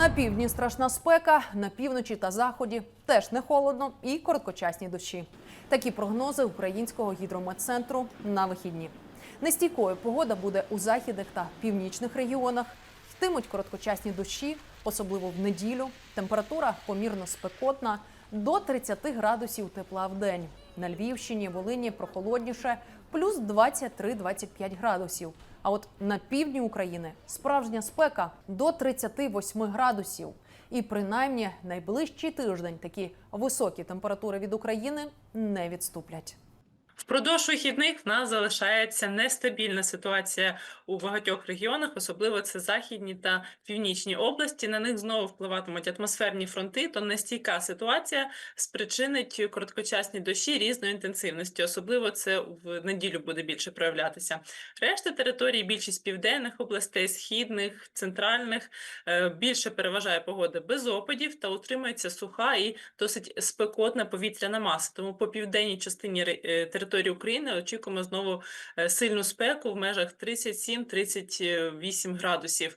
На півдні страшна спека, на півночі та заході теж не холодно і короткочасні дощі. Такі прогнози українського гідрометцентру на вихідні. Нестійкою погода буде у західних та північних регіонах. Йтимуть короткочасні дощі, особливо в неділю. Температура помірно спекотна до 30 градусів тепла в день. На Львівщині, Волині прохолодніше, плюс 23-25 градусів. А от на півдні України справжня спека до 38 градусів. І принаймні найближчий тиждень такі високі температури від України не відступлять. Впродовж вихідних в нас залишається нестабільна ситуація у багатьох регіонах, особливо це західні та північні області. На них знову впливатимуть атмосферні фронти. То нестійка ситуація спричинить короткочасні дощі різної інтенсивності. Особливо це в неділю буде більше проявлятися. Решта територій, більшість південних областей, східних, центральних е, більше переважає погода без опадів та утримується суха і досить спекотна повітряна маса. Тому по південній частині е, території України очікуємо знову е, сильну спеку в межах 37-38 градусів.